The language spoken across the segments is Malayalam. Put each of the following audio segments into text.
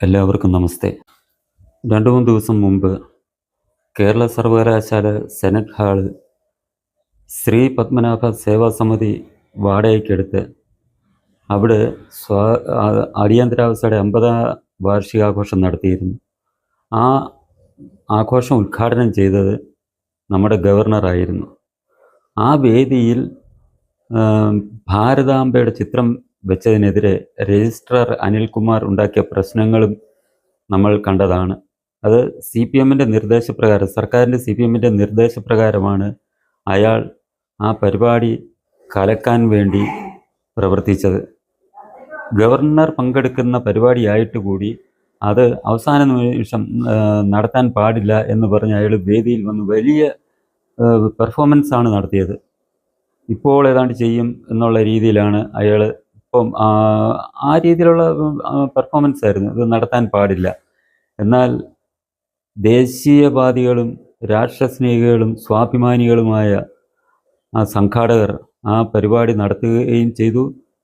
എല്ലാവർക്കും നമസ്തേ. രണ്ടു മൂന്ന് ദിവസം മുമ്പ് കേരള സർവകലാശാല സെനറ്റ് ഹാൾ ശ്രീ പത്മനാഭ സേവാ സമിതി വാടകയ്ക്കെടുത്ത് അവിടെ സ്വാ അടിയന്തരാവസ്ഥയുടെ അമ്പതാം വാർഷികാഘോഷം നടത്തിയിരുന്നു. ആ ആഘോഷം ഉദ്ഘാടനം ചെയ്തത് നമ്മുടെ ഗവർണറായിരുന്നു. ആ വേദിയിൽ ഭാരതാംബയുടെ ചിത്രം വെച്ചതിനെതിരെ രജിസ്ട്രാർ അനിൽകുമാർ ഉണ്ടാക്കിയ പ്രശ്നങ്ങളും നമ്മൾ കണ്ടതാണ്. അത് സി പി എമ്മിന്റെ നിർദ്ദേശപ്രകാരം സർക്കാരിന്റെ സി പി എമ്മിന്റെ നിർദ്ദേശപ്രകാരമാണ് അയാൾ ആ പരിപാടി കലക്കാൻ വേണ്ടി പ്രവർത്തിച്ചത്. ഗവർണർ പങ്കെടുക്കുന്ന പരിപാടിയായിട്ട് കൂടി അത് അവസാന നിമിഷം നടത്താൻ പാടില്ല എന്ന് പറഞ്ഞ് അയാൾ വേദിയിൽ വന്ന് വലിയ പെർഫോമൻസ് ആണ് നടത്തിയത്. ഇപ്പോൾ ഏതാണ്ട് ചെയ്യും എന്നുള്ള രീതിയിലാണ് അയാൾ ഇപ്പം ആ, രീതിയിലുള്ള പെർഫോമൻസ് ആയിരുന്നു. ഇത് നടത്താൻ പാടില്ല. എന്നാൽ ദേശീയവാദികളും രാഷ്ട്രസ്നേഹികളും സ്വാഭിമാനികളുമായ ആ സംഘാടകർ ആ പരിപാടി നടത്തുകയും ചെയ്തു.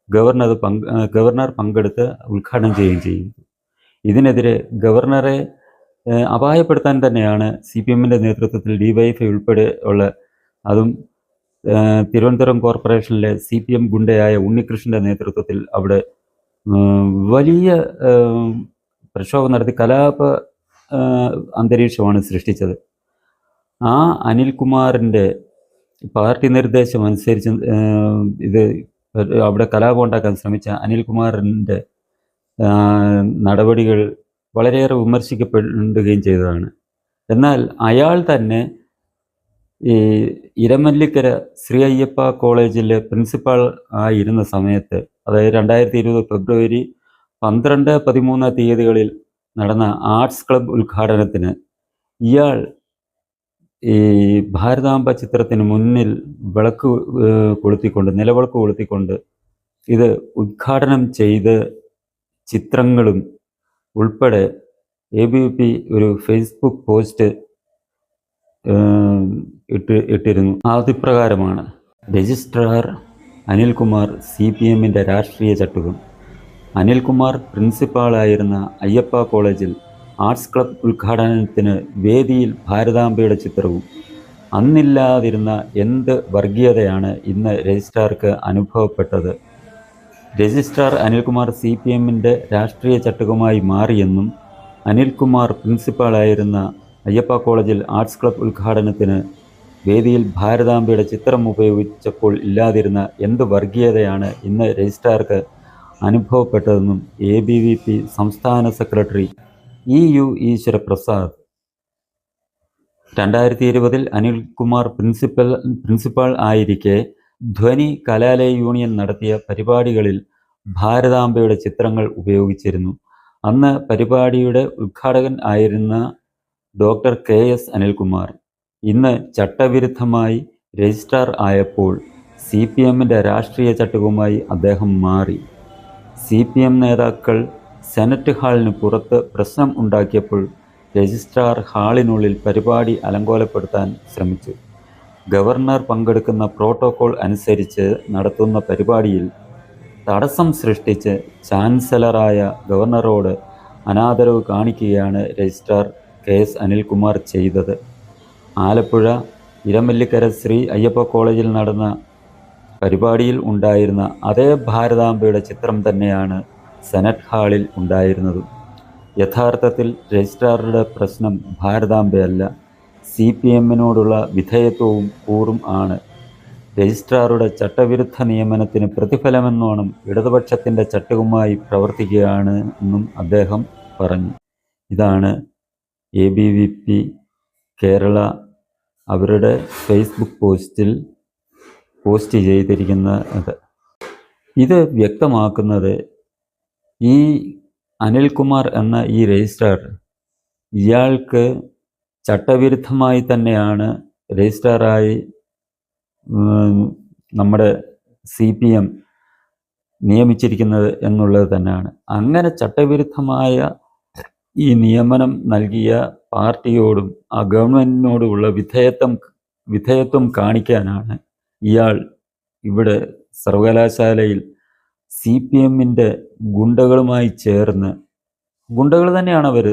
ഗവർണർ പങ്ക് ഗവർണർ പങ്കെടുത്ത് ഉദ്ഘാടനം ചെയ്യുകയും ചെയ്തു. ഇതിനെതിരെ ഗവർണറെ അപായപ്പെടുത്താൻ തന്നെയാണ് സി പി എമ്മിന്റെ നേതൃത്വത്തിൽ ഡി ഡിവൈഎഫ്ഐ ഉൾപ്പെടെ ഉള്ള അതും തിരുവനന്തപുരം കോർപ്പറേഷനിലെ സി പി എം ഗുണ്ടയായ ഉണ്ണികൃഷ്ണന്റെ നേതൃത്വത്തിൽ അവിടെ വലിയ പ്രക്ഷോഭം നടത്തി കലാപ അന്തരീക്ഷമാണ് സൃഷ്ടിച്ചത്. ആ അനിൽകുമാറിന്റെ പാർട്ടി നിർദ്ദേശം അനുസരിച്ച് ഇത് അവിടെ കലാപം ഉണ്ടാക്കാൻ ശ്രമിച്ച അനിൽകുമാറിന്റെ നടപടികൾ വളരെയേറെ വിമർശിക്കപ്പെടുകയും ചെയ്തതാണ്. എന്നാൽ അയാൾ തന്നെ ഈ ഇരമല്ലിക്കര ശ്രീ അയ്യപ്പ കോളേജിലെ പ്രിൻസിപ്പാൾ ആയിരുന്ന സമയത്ത് അതായത് രണ്ടായിരത്തി ഇരുപത് ഫെബ്രുവരി പന്ത്രണ്ട് പതിമൂന്ന് തീയതികളിൽ നടന്ന ആർട്സ് ക്ലബ് ഉദ്ഘാടനത്തിന് ഇയാൾ ഈ ഭാരതാംബ ചിത്രത്തിന് മുന്നിൽ വിളക്ക് കൊളുത്തിക്കൊണ്ട് നിലവിളക്ക് കൊളുത്തിക്കൊണ്ട് ഇത് ഉദ്ഘാടനം ചെയ്ത് ചിത്രങ്ങളും ഉൾപ്പെടെ എ ബി പി ഒരു ഫേസ്ബുക്ക് പോസ്റ്റ് ഇട്ട് ഇട്ടിരുന്നു. അതിപ്രകാരമാണ് രജിസ്ട്രാർ അനിൽകുമാർ സി പി എമ്മിന്റെ രാഷ്ട്രീയ ചട്ടുകം. അനിൽകുമാർ പ്രിൻസിപ്പാളായിരുന്ന അയ്യപ്പ കോളേജിൽ ആർട്സ് ക്ലബ് ഉദ്ഘാടനത്തിന് വേദിയിൽ ഭാരതാംബയുടെ ചിത്രവും അന്നില്ലാതിരുന്ന എന്ത് വർഗീയതയാണ് ഇന്ന് രജിസ്ട്രാർക്ക് അനുഭവപ്പെട്ടത്? രജിസ്ട്രാർ അനിൽകുമാർ സി പി എമ്മിന്റെ രാഷ്ട്രീയ ചട്ടുകമായി മാറിയെന്നും അനിൽകുമാർ പ്രിൻസിപ്പാളായിരുന്ന അയ്യപ്പ കോളേജിൽ ആർട്സ് ക്ലബ് ഉദ്ഘാടനത്തിന് വേദിയിൽ ഭാരതാംബയുടെ ചിത്രം ഉപയോഗിച്ചപ്പോൾ ഇല്ലാതിരുന്ന എന്ത് വർഗീയതയാണ് ഇന്ന് രജിസ്ട്രാർക്ക് അനുഭവപ്പെട്ടതെന്നും എ ബി വി പി സംസ്ഥാന സെക്രട്ടറി ഇ യു ഈശ്വരപ്രസാദ് രണ്ടായിരത്തി ഇരുപതിൽ അനിൽകുമാർ പ്രിൻസിപ്പൽ പ്രിൻസിപ്പാൾ ആയിരിക്കെ ധ്വനി കലാലയ യൂണിയൻ നടത്തിയ പരിപാടികളിൽ ഭാരതാംബയുടെ ചിത്രങ്ങൾ ഉപയോഗിച്ചിരുന്നു. അന്ന് പരിപാടിയുടെ ഉദ്ഘാടകൻ ആയിരുന്ന ഡോക്ടർ കെ എസ് അനിൽകുമാർ. ഇന്ന് ചട്ടവിരുദ്ധമായി രജിസ്ട്രാർ ആയപ്പോൾ സി പി എമ്മിന്റെ രാഷ്ട്രീയ ചട്ടകവുമായി അദ്ദേഹം മാറി. സി പി എം നേതാക്കൾ സെനറ്റ് ഹാളിന് പുറത്ത് പ്രശ്നം ഉണ്ടാക്കിയപ്പോൾ രജിസ്ട്രാർ ഹാളിനുള്ളിൽ പരിപാടി അലങ്കോലപ്പെടുത്താൻ ശ്രമിച്ചു. ഗവർണർ പങ്കെടുക്കുന്ന പ്രോട്ടോകോൾ അനുസരിച്ച് നടത്തുന്ന പരിപാടിയിൽ തടസ്സം സൃഷ്ടിച്ച് ചാൻസലറായ ഗവർണറോട് അനാദരവ് കാണിക്കുകയാണ് രജിസ്ട്രാർ കെ എസ് അനിൽകുമാർ ചെയ്തത്. ആലപ്പുഴ ഇരമല്ലിക്കര ശ്രീ അയ്യപ്പ കോളേജിൽ നടന്ന പരിപാടിയിൽ ഉണ്ടായിരുന്ന അതേ ഭാരതാംബയുടെ ചിത്രം തന്നെയാണ് സെനറ്റ് ഹാളിൽ ഉണ്ടായിരുന്നത്. യഥാർത്ഥത്തിൽ രജിസ്ട്രാറുടെ പ്രശ്നം ഭാരതാംബയല്ല. സി പി എമ്മിനോടുള്ള വിധേയത്വവും കൂറും ആണ്. രജിസ്ട്രാറുടെ ചട്ടവിരുദ്ധ നിയമനത്തിന് പ്രതിഫലമെന്നോണം ഇടതുപക്ഷത്തിന്റെ ചട്ടവുമായി പ്രവർത്തിക്കുകയാണ് എന്നും അദ്ദേഹം പറഞ്ഞു. ഇതാണ് A B V P Kerala അവരുടെ ഫേസ്ബുക്ക് പോസ്റ്റിൽ പോസ്റ്റ് ചെയ്തിരിക്കുന്നത്. ഇത് വ്യക്തമാക്കുന്നത് ഈ അനിൽകുമാർ എന്ന ഈ രജിസ്ട്രാർ ഇയാൾക്ക് ചട്ടവിരുദ്ധമായി തന്നെയാണ് രജിസ്ട്രാറായി നമ്മുടെ സി പി എം നിയമിച്ചിരിക്കുന്നത് എന്നുള്ളത് തന്നെയാണ്. അങ്ങനെ ചട്ടവിരുദ്ധമായ ഈ നിയമനം നൽകിയ പാർട്ടിയോടും ആ ഗവൺമെന്റിനോടുമുള്ള വിധേയത്വം വിധേയത്വം കാണിക്കാനാണ് ഇയാൾ ഇവിടെ സർവകലാശാലയിൽ സി പി എമ്മിന്റെ ഗുണ്ടകളുമായി ചേർന്ന്. ഗുണ്ടകൾ തന്നെയാണ് അവർ.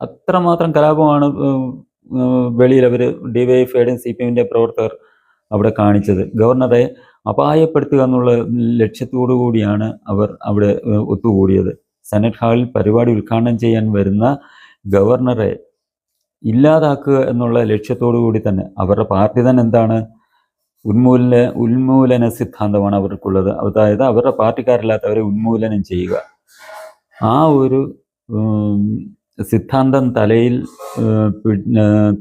അത്രമാത്രം കലാപമാണ് വെളിയിൽ അവർ ഡിവൈഎഫ്ഐയുടെയും സി പി എമ്മിന്റെ പ്രവർത്തകർ അവിടെ കാണിച്ചത്. ഗവർണറെ അപായപ്പെടുത്തുക എന്നുള്ള ലക്ഷ്യത്തോടു കൂടിയാണ് അവർ അവിടെ ഒത്തുകൂടിയത്. സെനറ്റ് ഹാളിൽ പരിപാടി ഉദ്ഘാടനം ചെയ്യാൻ വരുന്ന ഗവർണറെ ഇല്ലാതാക്കുക എന്നുള്ള ലക്ഷ്യത്തോടു കൂടി തന്നെ അവരുടെ പാർട്ടി തന്നെ എന്താണ്? ഉന്മൂലന ഉന്മൂലന സിദ്ധാന്തമാണ് അവർക്കുള്ളത്. അതായത് അവരുടെ പാർട്ടിക്കാരില്ലാത്തവരെ ഉന്മൂലനം ചെയ്യുക. ആ ഒരു സിദ്ധാന്തം തലയിൽ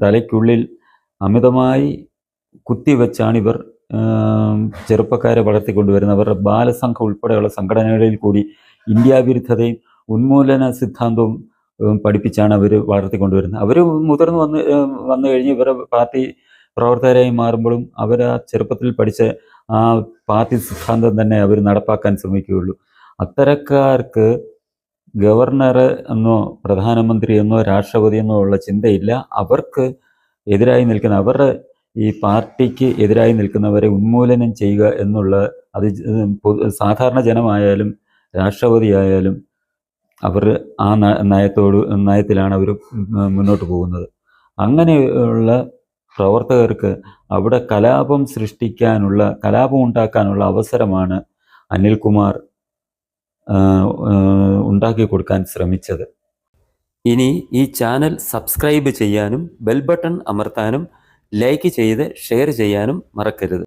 തലയ്ക്കുള്ളിൽ അമിതമായി കുത്തിവെച്ചാണ് ഇവർ ചെറുപ്പക്കാരെ വളർത്തിക്കൊണ്ടുവരുന്നത്. അവരുടെ ബാലസംഘം ഉൾപ്പെടെയുള്ള സംഘടനകളിൽ കൂടി ഇന്ത്യ വിരുദ്ധതയും ഉന്മൂലന സിദ്ധാന്തവും പഠിപ്പിച്ചാണ് അവർ വളർത്തിക്കൊണ്ടുവരുന്നത്. അവർ മുതിർന്നു വന്ന് വന്നു കഴിഞ്ഞ് ഇവരുടെ പാർട്ടി പ്രവർത്തകരായി മാറുമ്പോഴും അവർ ആ ചെറുപ്പത്തിൽ പഠിച്ച ആ പാർട്ടി സിദ്ധാന്തം തന്നെ അവർ നടപ്പാക്കാൻ ശ്രമിക്കുകയുള്ളൂ. അത്തരക്കാർക്ക് ഗവർണർ എന്നോ പ്രധാനമന്ത്രി എന്നോ രാഷ്ട്രപതി എന്നോ ഉള്ള ചിന്തയില്ല. അവർക്ക് എതിരായി നിൽക്കുന്ന അവരുടെ ഈ പാർട്ടിക്ക് എതിരായി നിൽക്കുന്നവരെ ഉന്മൂലനം ചെയ്യുക എന്നുള്ള അത് സാധാരണ ജനമായാലും രാഷ്ട്രപതിയായാലും അവർ ആ നയത്തോട് നയത്തിലാണ് അവർ മുന്നോട്ട് പോകുന്നത്. അങ്ങനെയുള്ള പ്രവർത്തകർക്ക് അവിടെ കലാപം സൃഷ്ടിക്കാനുള്ള കലാപം ഉണ്ടാക്കാനുള്ള അവസരമാണ് അനിൽകുമാർ ഉണ്ടാക്കി കൊടുക്കാൻ ശ്രമിച്ചത്. ഇനി ഈ ചാനൽ സബ്സ്ക്രൈബ് ചെയ്യാനും ബെൽ ബട്ടൺ അമർത്താനും ലൈക്ക് ചെയ്ത് ഷെയർ ചെയ്യാനും മറക്കരുത്.